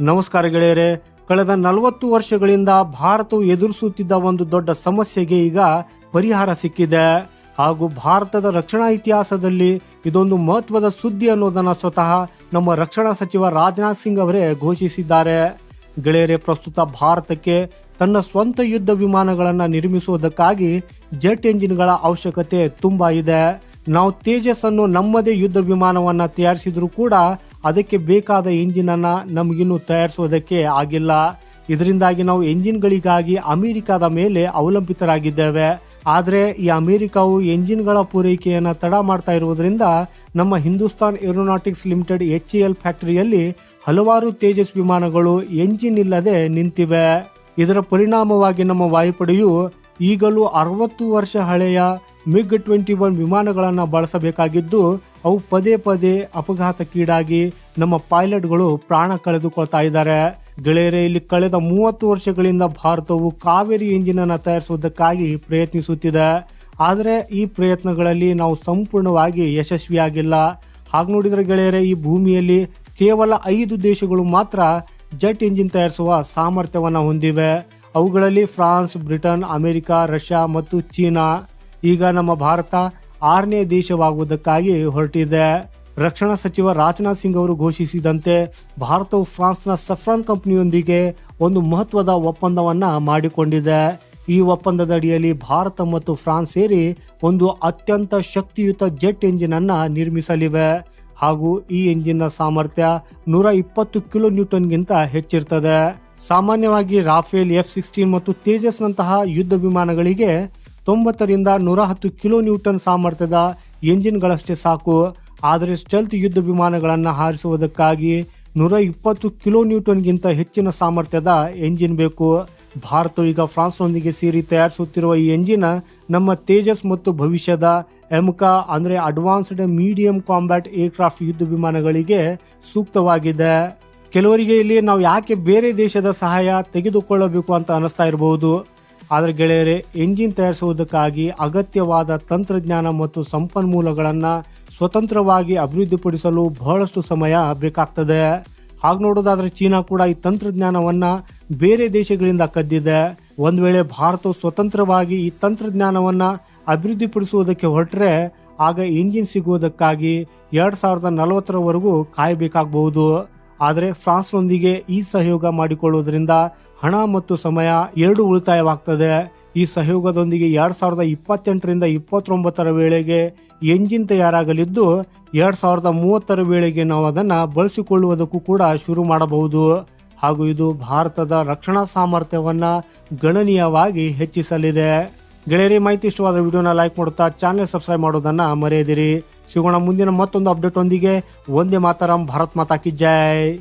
ನಮಸ್ಕಾರ ಗೆಳೆಯರೆ, ಕಳೆದ ನಲವತ್ತು ವರ್ಷಗಳಿಂದ ಭಾರತವು ಎದುರಿಸುತ್ತಿದ್ದ ಒಂದು ದೊಡ್ಡ ಸಮಸ್ಯೆಗೆ ಈಗ ಪರಿಹಾರ ಸಿಕ್ಕಿದೆ. ಹಾಗೂ ಭಾರತದ ರಕ್ಷಣಾ ಇತಿಹಾಸದಲ್ಲಿ ಇದೊಂದು ಮಹತ್ವದ ಸುದ್ದಿ ಅನ್ನೋದನ್ನು ಸ್ವತಃ ನಮ್ಮ ರಕ್ಷಣಾ ಸಚಿವ ರಾಜನಾಥ್ ಸಿಂಗ್ ಅವರೇ ಘೋಷಿಸಿದ್ದಾರೆ. ಗೆಳೆಯರೆ, ಪ್ರಸ್ತುತ ಭಾರತಕ್ಕೆ ತನ್ನ ಸ್ವಂತ ಯುದ್ಧ ವಿಮಾನಗಳನ್ನು ನಿರ್ಮಿಸುವುದಕ್ಕಾಗಿ ಜೆಟ್ ಎಂಜಿನ್ಗಳ ಅವಶ್ಯಕತೆ ತುಂಬಾ ಇದೆ. ನಾವು ತೇಜಸ್ ಅನ್ನು ನಮ್ಮದೇ ಯುದ್ಧ ವಿಮಾನವನ್ನು ತಯಾರಿಸಿದ್ರು ಕೂಡ ಅದಕ್ಕೆ ಬೇಕಾದ ಇಂಜಿನನ್ನು ನಮಗಿನ್ನೂ ತಯಾರಿಸೋದಕ್ಕೆ ಆಗಿಲ್ಲ. ಇದರಿಂದಾಗಿ ನಾವು ಎಂಜಿನ್ಗಳಿಗಾಗಿ ಅಮೆರಿಕದ ಮೇಲೆ ಅವಲಂಬಿತರಾಗಿದ್ದೇವೆ. ಆದರೆ ಈ ಅಮೆರಿಕವು ಎಂಜಿನ್ಗಳ ಪೂರೈಕೆಯನ್ನು ತಡ ಮಾಡ್ತಾ ಇರುವುದರಿಂದ ನಮ್ಮ Hindustan Aeronautics Limited H L ಫ್ಯಾಕ್ಟರಿಯಲ್ಲಿ ಹಲವಾರು ತೇಜಸ್ ವಿಮಾನಗಳು ಎಂಜಿನ್ ಇಲ್ಲದೆ ನಿಂತಿವೆ. ಇದರ ಪರಿಣಾಮವಾಗಿ ನಮ್ಮ ವಾಯುಪಡೆಯು ಈಗಲೂ ಅರವತ್ತು ವರ್ಷ ಹಳೆಯ ಮಿಗ್ ಟ್ವೆಂಟಿ ಒನ್ ವಿಮಾನಗಳನ್ನು ಬಳಸಬೇಕಾಗಿದ್ದು, ಅವು ಪದೇ ಪದೇ ಅಪಘಾತಕ್ಕೀಡಾಗಿ ನಮ್ಮ ಪೈಲಟ್ಗಳು ಪ್ರಾಣ ಕಳೆದುಕೊಳ್ತಾ ಇದ್ದಾರೆ. ಗೆಳೆಯರೇ, ಇಲ್ಲಿ ಕಳೆದ ಮೂವತ್ತು ವರ್ಷಗಳಿಂದ ಭಾರತವು ಕಾವೇರಿ ಎಂಜಿನ್ ಅನ್ನು ತಯಾರಿಸುವುದಕ್ಕಾಗಿ ಪ್ರಯತ್ನಿಸುತ್ತಿದೆ. ಆದರೆ ಈ ಪ್ರಯತ್ನಗಳಲ್ಲಿ ನಾವು ಸಂಪೂರ್ಣವಾಗಿ ಯಶಸ್ವಿಯಾಗಿಲ್ಲ. ಹಾಗೆ ನೋಡಿದರೆ ಗೆಳೆಯರೇ, ಈ ಭೂಮಿಯಲ್ಲಿ ಕೇವಲ ಐದು ದೇಶಗಳು ಮಾತ್ರ ಜೆಟ್ ಇಂಜಿನ್ ತಯಾರಿಸುವ ಸಾಮರ್ಥ್ಯವನ್ನು ಹೊಂದಿವೆ. ಅವುಗಳಲ್ಲಿ ಫ್ರಾನ್ಸ್, ಬ್ರಿಟನ್, ಅಮೆರಿಕ, ರಷ್ಯಾ ಮತ್ತು ಚೀನಾ. ಈಗ ನಮ್ಮ ಭಾರತ ಆರನೇ ದೇಶವಾಗುವುದಕ್ಕಾಗಿ ಹೊರಟಿದೆ. ರಕ್ಷಣಾ ಸಚಿವ ರಾಜನಾಥ್ ಸಿಂಗ್ ಅವರು ಘೋಷಿಸಿದಂತೆ ಭಾರತವು ಫ್ರಾನ್ಸ್ನ ಸಫ್ರಾನ್ ಕಂಪನಿಯೊಂದಿಗೆ ಒಂದು ಮಹತ್ವದ ಒಪ್ಪಂದವನ್ನು ಮಾಡಿಕೊಂಡಿದೆ. ಈ ಒಪ್ಪಂದದ ಅಡಿಯಲ್ಲಿ ಭಾರತ ಮತ್ತು ಫ್ರಾನ್ಸ್ ಸೇರಿ ಒಂದು ಅತ್ಯಂತ ಶಕ್ತಿಯುತ ಜೆಟ್ ಎಂಜಿನ್ ಅನ್ನು ನಿರ್ಮಿಸಲಿವೆ. ಹಾಗೂ ಈ ಎಂಜಿನ್ನ ಸಾಮರ್ಥ್ಯ ನೂರ ಇಪ್ಪತ್ತು ಕಿಲೋ ನ್ಯೂಟನ್ಗಿಂತ ಹೆಚ್ಚಿರ್ತದೆ. ಸಾಮಾನ್ಯವಾಗಿ ರಾಫೇಲ್ ಎಫ್ ಸಿಕ್ಸ್ಟೀನ್ ಮತ್ತು ತೇಜಸ್ನಂತಹ ಯುದ್ಧ ವಿಮಾನಗಳಿಗೆ ತೊಂಬತ್ತರಿಂದ ನೂರ ಹತ್ತು ಕಿಲೋ ನ್ಯೂಟನ್ ಸಾಮರ್ಥ್ಯದ ಎಂಜಿನ್ಗಳಷ್ಟೇ ಸಾಕು. ಆದರೆ ಸ್ಟೆಲ್ತ್ ಯುದ್ಧ ವಿಮಾನಗಳನ್ನು ಹಾರಿಸುವುದಕ್ಕಾಗಿ ನೂರ ಇಪ್ಪತ್ತು ಕಿಲೋ ನ್ಯೂಟನ್ಗಿಂತ ಹೆಚ್ಚಿನ ಸಾಮರ್ಥ್ಯದ ಎಂಜಿನ್ ಬೇಕು. ಭಾರತವು ಈಗ ಫ್ರಾನ್ಸ್ನೊಂದಿಗೆ ಸೇರಿ ತಯಾರಿಸುತ್ತಿರುವ ಈ ಎಂಜಿನ್ ನಮ್ಮ ತೇಜಸ್ ಮತ್ತು ಭವಿಷ್ಯದ ಎಮ್ಕಾ ಅಂದರೆ ಅಡ್ವಾನ್ಸ್ಡ್ ಮೀಡಿಯಂ ಕಾಂಬ್ಯಾಟ್ ಏರ್ಕ್ರಾಫ್ಟ್ ಯುದ್ಧ ವಿಮಾನಗಳಿಗೆ ಸೂಕ್ತವಾಗಿದೆ. ಕೆಲವರಿಗೆ ಇಲ್ಲಿ ನಾವು ಯಾಕೆ ಬೇರೆ ದೇಶದ ಸಹಾಯ ತೆಗೆದುಕೊಳ್ಳಬೇಕು ಅಂತ ಅನಿಸ್ತಾ ಇರಬಹುದು? ಆದರೆ ಗೆಳೆಯರೆ, ಎಂಜಿನ್ ತಯಾರಿಸುವುದಕ್ಕಾಗಿ ಅಗತ್ಯವಾದ ತಂತ್ರಜ್ಞಾನ ಮತ್ತು ಸಂಪನ್ಮೂಲಗಳನ್ನು ಸ್ವತಂತ್ರವಾಗಿ ಅಭಿವೃದ್ಧಿಪಡಿಸಲು ಬಹಳಷ್ಟು ಸಮಯ ಬೇಕಾಗ್ತದೆ. ಹಾಗೆ ನೋಡೋದಾದರೆ ಚೀನಾ ಕೂಡ ಈ ತಂತ್ರಜ್ಞಾನವನ್ನು ಬೇರೆ ದೇಶಗಳಿಂದ ಕದ್ದಿದೆ. ಒಂದು ವೇಳೆ ಭಾರತವು ಸ್ವತಂತ್ರವಾಗಿ ಈ ತಂತ್ರಜ್ಞಾನವನ್ನು ಅಭಿವೃದ್ಧಿಪಡಿಸುವುದಕ್ಕೆ ಹೊರಟ್ರೆ ಆಗ ಇಂಜಿನ್ ಸಿಗುವುದಕ್ಕಾಗಿ ಎರಡು ಸಾವಿರದ ನಲವತ್ತರವರೆಗೂ ಕಾಯಬೇಕಾಗಬಹುದು. ಆದರೆ ಫ್ರಾನ್ಸ್ನೊಂದಿಗೆ ಈ ಸಹಯೋಗ ಮಾಡಿಕೊಳ್ಳುವುದರಿಂದ ಹಣ ಮತ್ತು ಸಮಯ ಎರಡು ಉಳಿತಾಯವಾಗ್ತದೆ. ಈ ಸಹಯೋಗದೊಂದಿಗೆ ಎರಡ್ ಸಾವಿರದ ಇಪ್ಪತ್ತೆಂಟರಿಂದ ಇಪ್ಪತ್ತೊಂಬತ್ತರ ವೇಳೆಗೆ ಎಂಜಿನ್ ತಯಾರಾಗಲಿದ್ದು, ಎರಡ್ ಸಾವಿರದ ಮೂವತ್ತರ ವೇಳೆಗೆ ನಾವು ಅದನ್ನು ಬಳಸಿಕೊಳ್ಳುವುದಕ್ಕೂ ಕೂಡ ಶುರು ಮಾಡಬಹುದು. ಹಾಗೂ ಇದು ಭಾರತದ ರಕ್ಷಣಾ ಸಾಮರ್ಥ್ಯವನ್ನ ಗಣನೀಯವಾಗಿ ಹೆಚ್ಚಿಸಲಿದೆ. ಗೆಳೆಯರಿ, ಮಾಹಿತಿ ಇಷ್ಟವಾದ ವಿಡಿಯೋನ ಲೈಕ್ ಮಾಡುತ್ತಾ ಚಾನೆಲ್ ಸಬ್ಸ್ಕ್ರೈಬ್ ಮಾಡೋದನ್ನ ಮರೆಯದಿರಿ. ಸಿಗೋಣ ಮುಂದಿನ ಮತ್ತೊಂದು ಅಪ್ಡೇಟ್ ಒಂದಿಗೆ. ಒಂದೇ ಮಾತರಂ, ಭಾರತ್ ಮಾತಾ ಕಿ ಜೈ.